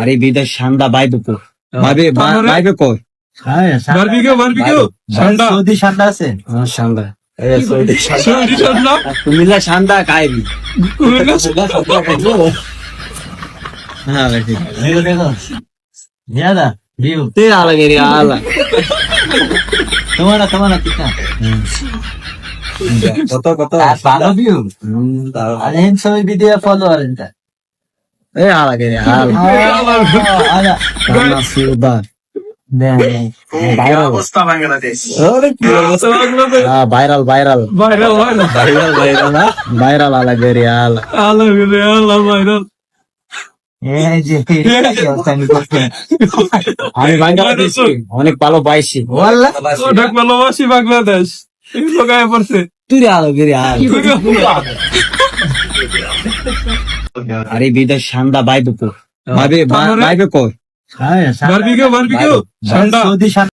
আরে বিদেশ ঠান্ডা বাইবে তো বাইবে তারপরে? বাইবে কই বারবিকিউ বারবিকিউ ঠান্ডা সৌদি ঠান্ডা আছে? হ্যাঁ ঠান্ডা কুমিল্লা খাইবি কুমিল্লা হ্যাঁ ঠিক। জিয়াদা ভিউ তে আলাগে রে আলা তোমার তোমার কিতা কত? কত ভালো ভিউ আর ভিডিও তা এ আলা আলা সুদার viral. Viral viral. Viral viral. Viral viral viral আলাগে রে আলা। আল্লাহ রে আল্লাহ ভাইরাল। আমি বাংলাদেশ অনেক ভালো পাইছি অনেক ভালোবাসি বাংলাদেশ। পড়ছে। তুই রে আলাগে রে আলা। আরে বিদেশ ঠান্ডা বাইবে কো। বাইবে বাইবে কো। হ্যাঁ বারবিকিউ বারবিকিউ সৌদি